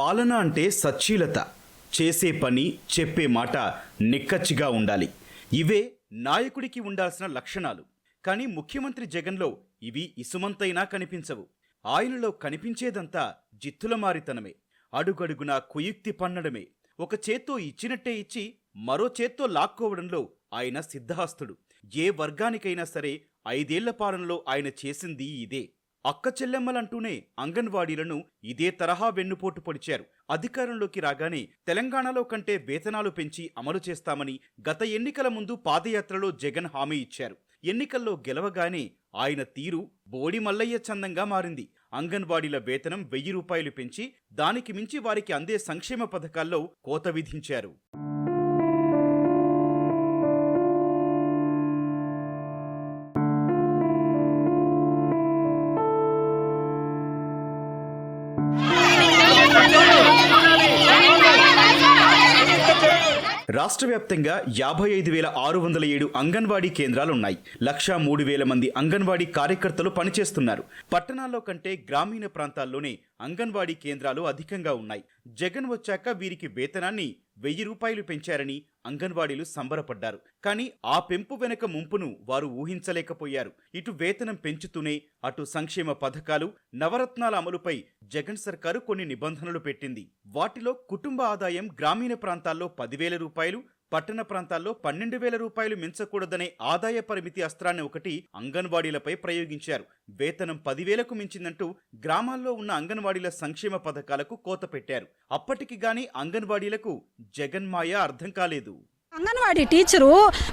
పాలన అంటే సచ్చీలత చేసే పని చెప్పే మాట నిక్కచ్చిగా ఉండాలి. ఇవే నాయకుడికి ఉండాల్సిన లక్షణాలు. కానీ ముఖ్యమంత్రి జగన్లో ఇవి ఇసుమంతైనా కనిపించవు. ఆయనలో కనిపించేదంతా జిత్తులమారితనమే. అడుగడుగునా కుయుక్తి పన్నడమే. ఒక చేత్తో ఇచ్చినట్టే ఇచ్చి మరో చేత్తో లాక్కోవడంలో ఆయన సిద్ధహస్తుడు. ఏ వర్గానికైనా సరే ఐదేళ్ళ పాలనలో ఆయన చేసింది ఇదే. అక్క చెల్లెమ్మలంటూనే అంగన్వాడీలను ఇదే తరహా వెన్నుపోటు పొడిచారు. అధికారంలోకి రాగానే తెలంగాణలో కంటే వేతనాలు పెంచి అమలు చేస్తామని గత ఎన్నికల ముందు పాదయాత్రలో జగన్ హామీ ఇచ్చారు. ఎన్నికల్లో గెలవగానే ఆయన తీరు బోడి మల్లయ్య చందంగా మారింది. అంగన్వాడీల వేతనం వెయ్యి రూపాయలు పెంచి దానికి మించి వారికి అందే సంక్షేమ పథకాల్లో కోత విధించారు. రాష్ట్ర వ్యాప్తంగా యాభై ఐదు వేల ఆరు వందల ఏడు అంగన్వాడీ కేంద్రాలున్నాయి. లక్షా మూడు వేల మంది అంగన్వాడీ కార్యకర్తలు పనిచేస్తున్నారు. పట్టణాల్లో కంటే గ్రామీణ ప్రాంతాల్లోనే అంగన్వాడీ కేంద్రాలు అధికంగా ఉన్నాయి. జగన్ వచ్చాక వీరికి వేతనాన్ని వెయ్యి రూపాయలు పెంచారని అంగన్వాడీలు సంబరపడ్డారు. కానీ ఆ పెంపు వెనక ముంపును వారు ఊహించలేకపోయారు. ఇటు వేతనం పెంచుతూనే అటు సంక్షేమ పథకాలు నవరత్నాల అమలుపై జగన్ సర్కారు కొన్ని నిబంధనలు పెట్టింది. వాటిలో కుటుంబ ఆదాయం గ్రామీణ ప్రాంతాల్లో పదివేల రూపాయలు పట్టణ ప్రాంతాల్లో పన్నెండు వేల రూపాయలు మించకూడదనే ఆదాయ పరిమితి అస్త్రాన్ని ఒకటి అంగన్వాడీలపై ప్రయోగించారు. వేతనం పదివేలకు మించిందంటూ గ్రామాల్లో ఉన్న అంగన్వాడీల సంక్షేమ పథకాలకు కోత పెట్టారు. అప్పటికి గాని అంగన్వాడీలకు జగన్మాయ అర్థం కాలేదు. అంగన్వాడీ టీచరు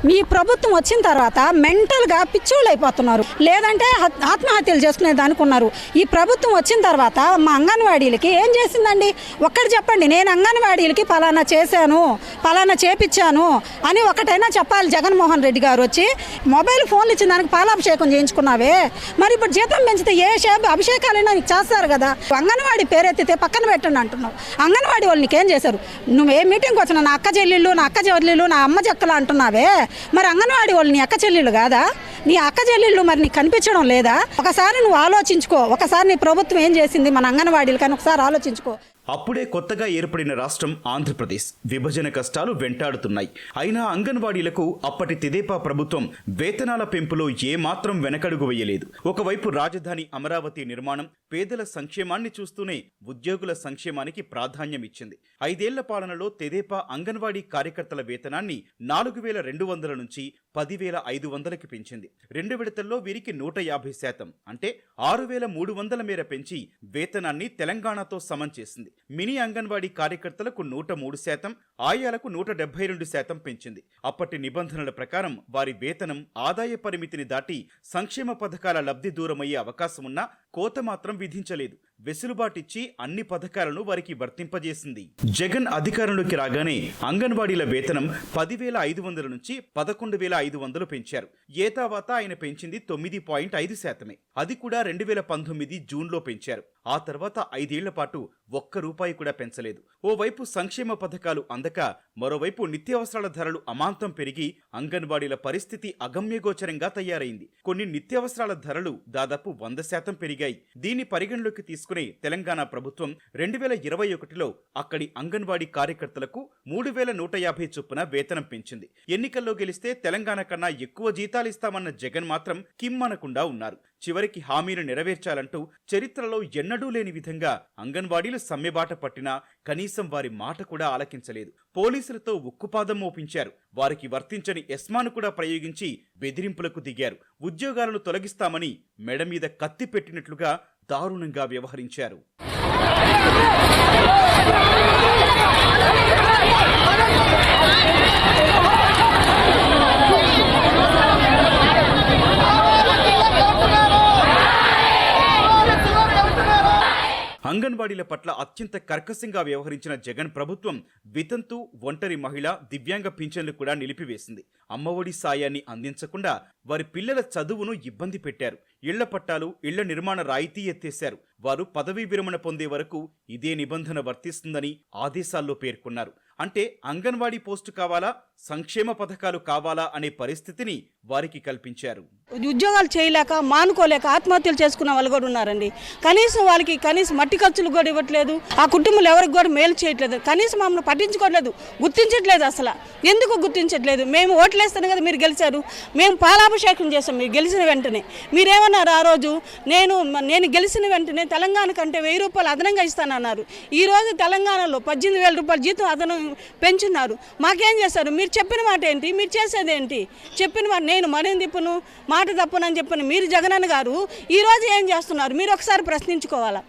మీ ప్రభుత్వం వచ్చిన తర్వాత మెంటల్గా పిచ్చోళ్ళు అయిపోతున్నారు లేదంటే ఆత్మహత్యలు చేసుకునే దానికి ఉన్నారు ఈ ప్రభుత్వం వచ్చిన తర్వాత మా అంగన్వాడీలకి ఏం చేసిందండి? ఒక్కటి చెప్పండి నేను అంగన్వాడీలకి పలానా చేశాను పలానా చేపించాను అని ఒకటైనా చెప్పాలి. జగన్మోహన్ రెడ్డి గారు వచ్చి మొబైల్ ఫోన్లు ఇచ్చిన దానికి పాలాభిషేకం చేయించుకున్నావే. మరి ఇప్పుడు జీతం పెంచితే ఏ షేప్ అభిషేకాలైనా నీకు చేస్తారు కదా. అంగన్వాడీ పేరెత్తితే పక్కన పెట్టండి అంటున్నావు. అంగన్వాడీ వాళ్ళు నీకేం చేశారు? నువ్వు ఏ మీటింగ్కి వచ్చినా నా అక్క చెల్లెళ్ళు నా అక్క చెల్లెళ్ళు నా అమ్మ చెక్కలు అంటున్నావే? మరి అంగన్వాడి వాళ్ళు నీ అక్క చెల్లెళ్ళు కాదా? నీ అక్క చెల్లెళ్ళు మరి నీకు కనిపించడం లేదా? ఒకసారి నువ్వు ఆలోచించుకో. ఒకసారి నీ ప్రభుత్వం ఏం చేసింది మన అంగన్వాడీలు కానీ ఒకసారి ఆలోచించుకో. అప్పుడే కొత్తగా ఏర్పడిన రాష్ట్రం ఆంధ్రప్రదేశ్. విభజన కష్టాలు వెంటాడుతున్నాయి. అయినా అంగన్వాడీలకు అప్పటి తెదేపా ప్రభుత్వం వేతనాల పెంపులో ఏమాత్రం వెనకడుగు వేయలేదు. ఒకవైపు రాజధాని అమరావతి నిర్మాణం పేదల సంక్షేమాన్ని చూస్తూనే ఉద్యోగుల సంక్షేమానికి ప్రాధాన్యం ఇచ్చింది. ఐదేళ్ళ పాలనలో తెదేపా అంగన్వాడీ కార్యకర్తల వేతనాన్ని నాలుగు వేల రెండు వందల నుంచి పదివేల ఐదు వందలకి పెంచింది. రెండు విడతల్లో వీరికి నూట యాభై శాతం. అంటే ఆరు వేల మూడు వందల మేర పెంచి వేతనాన్ని తెలంగాణతో సమం చేసింది. మినీ అంగన్వాడీ కార్యకర్తలకు నూట మూడు శాతం ఆయాలకు నూట డెబ్బై రెండు శాతం పెంచింది. అప్పటి నిబంధనల ప్రకారం వారి వేతనం ఆదాయ పరిమితిని దాటి సంక్షేమ పథకాల లబ్ధి దూరమయ్యే అవకాశం ఉన్నా కోత మాత్రం విధించలేదు. వెసులుబాటిచ్చి అన్ని పథకాలను వారికి వర్తింపజేసింది. జగన్ అధికారంలోకి రాగానే అంగన్వాడీల వేతనం పదివేల ఐదు వందల నుంచి పదకొండు వేల ఐదు వందలు పెంచారు. ఏతావాత ఆయన పెంచింది తొమ్మిది పాయింట్ ఐదు శాతమే. అది కూడా రెండు వేల పంతొమ్మిది జూన్లో పెంచారు. ఆ తర్వాత ఐదేళ్ళ పాటు ఒక్క రూపాయి కూడా పెంచలేదు. ఓవైపు సంక్షేమ పథకాలు అందక మరోవైపు నిత్యావసరాల ధరలు అమాంతం పెరిగి అంగన్వాడీల పరిస్థితి అగమ్యగోచరంగా తయారైంది. కొన్ని నిత్యావసరాల ధరలు దాదాపు వంద శాతం పెరిగాయి. దీన్ని పరిగణలోకి తీసుకునే తెలంగాణ ప్రభుత్వం రెండు వేల ఇరవై ఒకటిలో అక్కడి అంగన్వాడీ కార్యకర్తలకు మూడు వేల నూట యాభై చొప్పున వేతనం పెంచింది. ఎన్నికల్లో గెలిస్తే తెలంగాణ కన్నా ఎక్కువ జీతాలు ఇస్తామన్న జగన్ మాత్రం కిమ్మనకుండా ఉన్నారు. చివరికి హామీలు నెరవేర్చాలంటూ చరిత్రలో ఎన్నడూ లేని విధంగా అంగన్వాడీలు సమ్మెబాట పట్టినా కనీసం వారి మాట కూడా ఆలకించలేదు. పోలీసులతో ఉక్కుపాదం మోపించారు. వారికి వర్తించని ఎస్మాను కూడా ప్రయోగించి బెదిరింపులకు దిగారు. ఉద్యోగాలను తొలగిస్తామని మెడ మీద కత్తి పెట్టినట్లుగా దారుణంగా వ్యవహరించారు. అంగన్వాడీల పట్ల అత్యంత కర్కశంగా వ్యవహరించిన జగన్ ప్రభుత్వం వితంతు ఒంటరి మహిళ దివ్యాంగ పింఛన్లు కూడా నిలిపివేసింది. అమ్మఒడి సాయాన్ని అందించకుండా వారి పిల్లల చదువును ఇబ్బంది పెట్టారు. ఇళ్ళ పట్టాలు ఇళ్ళ నిర్మాణ రాయితీ ఎత్తేశారు. వారు పదవీ విరమణ పొందే వరకు ఇదే నిబంధన వర్తిస్తుందని ఆదేశాల్లో పేర్కొన్నారు. అంటే అంగన్వాడీ పోస్టు కావాలా? సంక్షేమ పథకాలు కావాలా? అనే పరిస్థితిని వారికి కల్పించారు. ఉద్యోగాలు చేయలేక మానుకోలేక ఆత్మహత్యలు చేసుకున్న వాళ్ళు కూడా ఉన్నారండి. కనీసం వాళ్ళకి కనీసం మట్టి ఖర్చులు కూడా ఇవ్వట్లేదు. ఆ కుటుంబంలో ఎవరికి కూడా మేలు చేయట్లేదు. కనీసం మమ్మల్ని పట్టించుకోవట్లేదు. గుర్తించట్లేదు అసలు. ఎందుకు గుర్తించట్లేదు? మేము ఓట్లేస్తాను కదా మీరు గెలిచారు. మేము పాలాభిషేకం చేసాం మీరు గెలిచిన వెంటనే. మీరేమన్నారు ఆ రోజు? నేను నేను గెలిచిన వెంటనే తెలంగాణ కంటే వెయ్యి రూపాయలు అదనంగా ఇస్తానన్నారు. ఈరోజు తెలంగాణలో పద్దెనిమిది వేల రూపాయల జీతం అదనం పెంచున్నారు. మాకేం చేశారు? మీరు చెప్పిన మాట ఏంటి? మీరు చేసేది ఏంటి? చెప్పిన మాట నేను మరేం తిప్పును? మాట తప్పునని చెప్పిన మీరు జగనన్న గారు ఈరోజు ఏం చేస్తున్నారు? మీరు ఒకసారి ప్రశ్నించుకోవాలా?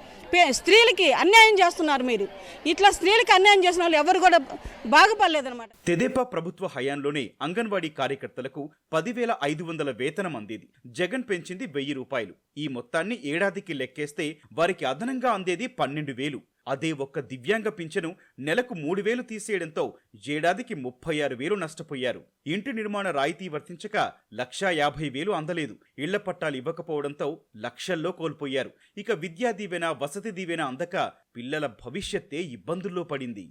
స్త్రీలకి అన్యాయం చేస్తున్నారు మీరు. ఇట్లా స్త్రీలకి అన్యాయం చేసిన వాళ్ళు ఎవరు కూడా బాగుపడలేదన్నమాట. తెదేపా ప్రభుత్వ హయాంలోనే అంగన్వాడీ కార్యకర్తలకు పదివేల ఐదు వందల వేతనం అందేది. జగన్ పెంచింది వెయ్యి రూపాయలు. ఈ మొత్తాన్ని ఏడాదికి లెక్కేస్తే వారికి అదనంగా అందేది పన్నెండు వేలు. అదే ఒక్క దివ్యాంగ పింఛను నెలకు మూడు వేలు తీసేయడంతో ఏడాదికి ముప్పై ఆరు వేలు నష్టపోయారు. ఇంటి నిర్మాణ రాయితీ వర్తించక లక్షా యాభై వేలు అందలేదు. ఇళ్ళ పట్టాలు ఇవ్వకపోవడంతో లక్షల్లో కోల్పోయారు. ఇక విద్యా దీవెన వసతి దీవెన అందక పిల్లల భవిష్యత్తే ఇబ్బందుల్లో పడింది.